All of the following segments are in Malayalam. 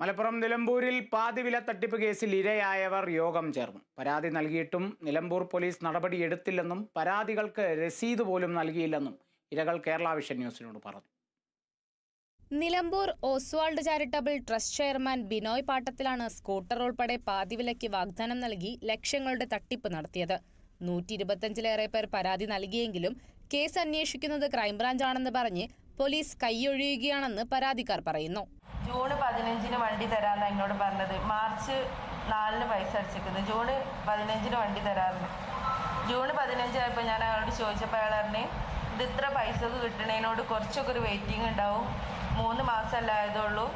മലപ്പുറം നിലമ്പൂരിൽ പാതിവില തട്ടിപ്പ് കേസിൽ ഇരയായവർ യോഗം ചേർന്നു. പരാതി നൽകിയിട്ടും നിലമ്പൂർ പോലീസ് നടപടിയെടുത്തില്ലെന്നും പരാതികൾക്ക് രസീത് പോലും നൽകിയില്ലെന്നും ഇരകൾ കേരള വിഷൻ ന്യൂസിനോട് പറഞ്ഞു. Nilambur Oswald charitable trust chairman Binoy പാട്ടത്തിലാണ് scooter ഉൾപ്പെടെ പാതിവിലയ്ക്ക് വാഗ്ദാനം നൽകി ലക്ഷങ്ങളുടെ തട്ടിപ്പ് നടത്തിയത്. നൂറ്റി ഇരുപത്തഞ്ചിലേറെ പേർ പരാതി നൽകിയെങ്കിലും കേസ് അന്വേഷിക്കുന്നത് ക്രൈംബ്രാഞ്ചാണെന്ന് പറഞ്ഞ് പോലീസ് കൈയൊഴിയുകയാണെന്ന് പരാതിക്കാർ പറയുന്നു. ജൂൺ പതിനഞ്ചിന് വണ്ടി തരാമെന്ന് എന്നോട് പറഞ്ഞത്. മാർച്ച് നാലിന് പൈസ അടിച്ചിരിക്കുന്നത് ജൂൺ പതിനഞ്ചിന് വണ്ടി തരാറുണ്ട് ജൂൺ പതിനഞ്ചായപ്പോൾ ഞാൻ അയാളോട് ചോദിച്ചപ്പോൾ അയാൾ പറഞ്ഞു ഇത് ഇത്ര പൈസക്ക് കിട്ടണതിനോട് കുറച്ചൊക്കെ ഒരു വെയിറ്റിംഗ് ഉണ്ടാവും. മൂന്ന് മാസമല്ല ആയതുള്ളൂ.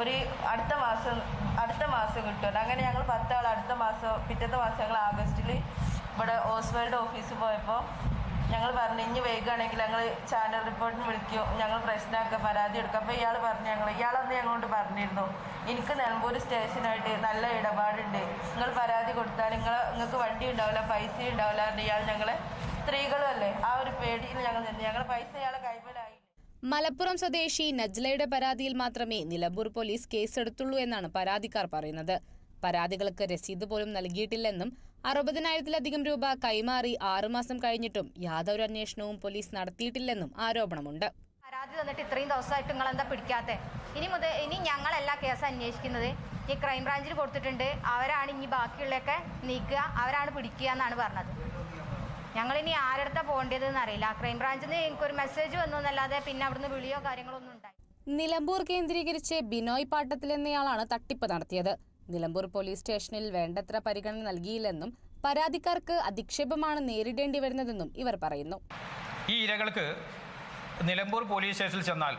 ഒരു അടുത്ത മാസം അടുത്ത മാസം കിട്ടുമല്ലോ അങ്ങനെ ഞങ്ങൾ പത്താൾ അടുത്ത മാസം പിറ്റത്തെ മാസം ഞങ്ങൾ ആഗസ്റ്റിൽ ഇവിടെ ഓസ്വേൾഡ് ഓഫീസിൽ പോയപ്പോൾ ഞങ്ങൾ പറഞ്ഞു ഇനി വൈകുകയാണെങ്കിൽ ഞങ്ങൾ ചാനൽ റിപ്പോർട്ടിന് വിളിക്കും. ഞങ്ങൾ പ്രശ്നമൊക്കെ പരാതി എടുക്കും അപ്പോൾ ഇയാൾ പറഞ്ഞു ഞങ്ങൾ ഇയാളന്ന് ഞങ്ങളോട് പറഞ്ഞിരുന്നു എനിക്ക് നിലമ്പൂർ സ്റ്റേഷനായിട്ട് നല്ല ഇടപാടുണ്ട്. നിങ്ങൾ പരാതി കൊടുത്താൽ നിങ്ങൾ നിങ്ങൾക്ക് വണ്ടി ഉണ്ടാവില്ല പൈസ ഉണ്ടാവില്ല ഇയാൾ ഞങ്ങളെ സ്ത്രീകളല്ലേ ആ ഒരു പേടിയിൽ ഞങ്ങൾ നിന്ന്. ഞങ്ങൾ പൈസ ഇയാളെ കൈമലായില്ല മലപ്പുറം സ്വദേശി നജ്ലയുടെ പരാതിയിൽ മാത്രമേ നിലമ്പൂർ പോലീസ് കേസെടുത്തുള്ളൂ എന്നാണ് പരാതിക്കാർ പറയുന്നത്. പരാതികൾക്ക് രസീത് പോലും നൽകിയിട്ടില്ലെന്നും അറുപതിനായിരത്തിലധികം രൂപ കൈമാറി ആറുമാസം കഴിഞ്ഞിട്ടും യാതൊരു അന്വേഷണവും പോലീസ് നടത്തിയിട്ടില്ലെന്നും ആരോപണമുണ്ട്. പരാതി തന്നിട്ട് ഇത്രയും ദിവസമായിട്ട് നിങ്ങൾ എന്താ പിടിക്കാത്ത? ഇനി മുതൽ ഇനി ഞങ്ങളല്ല കേസ് അന്വേഷിക്കുന്നത്. ഈ ക്രൈംബ്രാഞ്ചിൽ കൊടുത്തിട്ടുണ്ട്. അവരാണ് ഇനി ബാക്കിയുള്ളതൊക്കെ നീക്കുക അവരാണ് പിടിക്കുക എന്നാണ് പറഞ്ഞത്. ഞങ്ങൾ ഞങ്ങളിനി ആരടുത്താ പോകേണ്ടതെന്ന് അറിയില്ല. ക്രൈംബ്രാഞ്ചിൽ നിന്ന് എനിക്കൊരു മെസ്സേജ് വന്നു എന്നല്ലാതെ പിന്നെ അവിടുന്ന് വിളിയോ കാര്യങ്ങളോ ഒന്നും ഉണ്ടായി നിലമ്പൂർ കേന്ദ്രീകരിച്ച് ബിനോയ് പാട്ടത്തിൽ എന്നയാളാണ് തട്ടിപ്പ് നടത്തിയത്. നിലമ്പൂർ പോലീസ് സ്റ്റേഷനിൽ വേണ്ടത്ര പരിഗണന നൽകിയില്ലെന്നും പരാതിക്കാർക്ക് അധിക്ഷേപമാണ് നേരിടേണ്ടി വരുന്നതെന്നും ഇവർ പറയുന്നു. ഈ ഇരകൾക്ക് നിലമ്പൂർ പോലീസ് സ്റ്റേഷനിൽ ചെന്നാൽ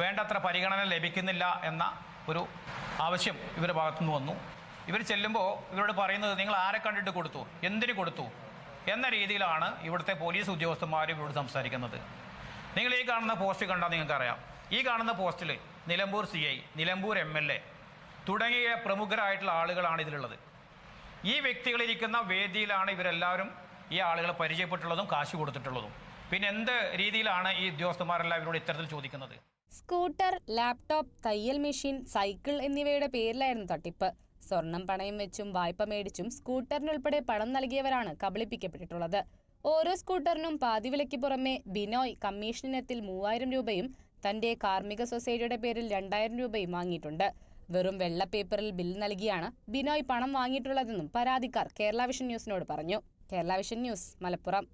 വേണ്ടത്ര പരിഗണന ലഭിക്കുന്നില്ല എന്ന ഒരു ആവശ്യം ഇവരുടെ ഭാഗത്തുനിന്ന് വന്നു. ഇവർ ചെല്ലുമ്പോൾ ഇവരോട് പറയുന്നത് നിങ്ങൾ ആരെ കണ്ടിട്ട് കൊടുത്തു? എന്തിനു കൊടുത്തു? എന്ന രീതിയിലാണ് ഇവിടുത്തെ പോലീസ് ഉദ്യോഗസ്ഥന്മാർ ഇവരോട് സംസാരിക്കുന്നത്. നിങ്ങൾ ഈ കാണുന്ന പോസ്റ്റ് കണ്ടാൽ നിങ്ങൾക്കറിയാം. ഈ കാണുന്ന പോസ്റ്റിൽ Nilambur C I Nilambur M L A തുടങ്ങിയ പ്രമുഖരായിട്ടുള്ള ആളുകളാണ് ഇതിലുള്ളത്. ഈ വ്യക്തികളിരിക്കുന്ന വേദിയിലാണ് ഇവരെല്ലാവരും ഈ ആളുകളെ പരിചയപ്പെട്ടുള്ളതും കാശ് കൊടുത്തിട്ടുള്ളതും. പിന്നെ എന്ത് രീതിയിലാണ് ഈ ഉദ്യോഗസ്ഥന്മാരെല്ലാം ഇവരോട് ഇത്തരത്തിൽ ചോദിക്കുന്നത്? സ്കൂട്ടർ ലാപ്ടോപ്പ് തയ്യൽ മെഷീൻ സൈക്കിൾ എന്നിവയുടെ പേരിലായിരുന്നു തട്ടിപ്പ്. സ്വർണം പണയം വെച്ചും വായ്പ മേടിച്ചും സ്കൂട്ടറിനുൾപ്പെടെ പണം നൽകിയവരാണ് കബളിപ്പിക്കപ്പെട്ടിട്ടുള്ളത്. ഓരോ സ്കൂട്ടറിനും പാതിവിലയ്ക്ക് പുറമെ ബിനോയ് കമ്മീഷനിനത്തിൽ മൂവായിരം രൂപയും തന്റെ കാർമ്മിക സൊസൈറ്റിയുടെ പേരിൽ രണ്ടായിരം രൂപയും വാങ്ങിയിട്ടുണ്ട്. വെറും വെള്ള പേപ്പറിൽ ബിൽ നൽകിയാണ് ബിനോയ് പണം വാങ്ങിയിട്ടുള്ളതെന്നും പരാതിക്കാർ കേരള വിഷൻ ന്യൂസിനോട് പറഞ്ഞു. Kerala vision news Malappuram.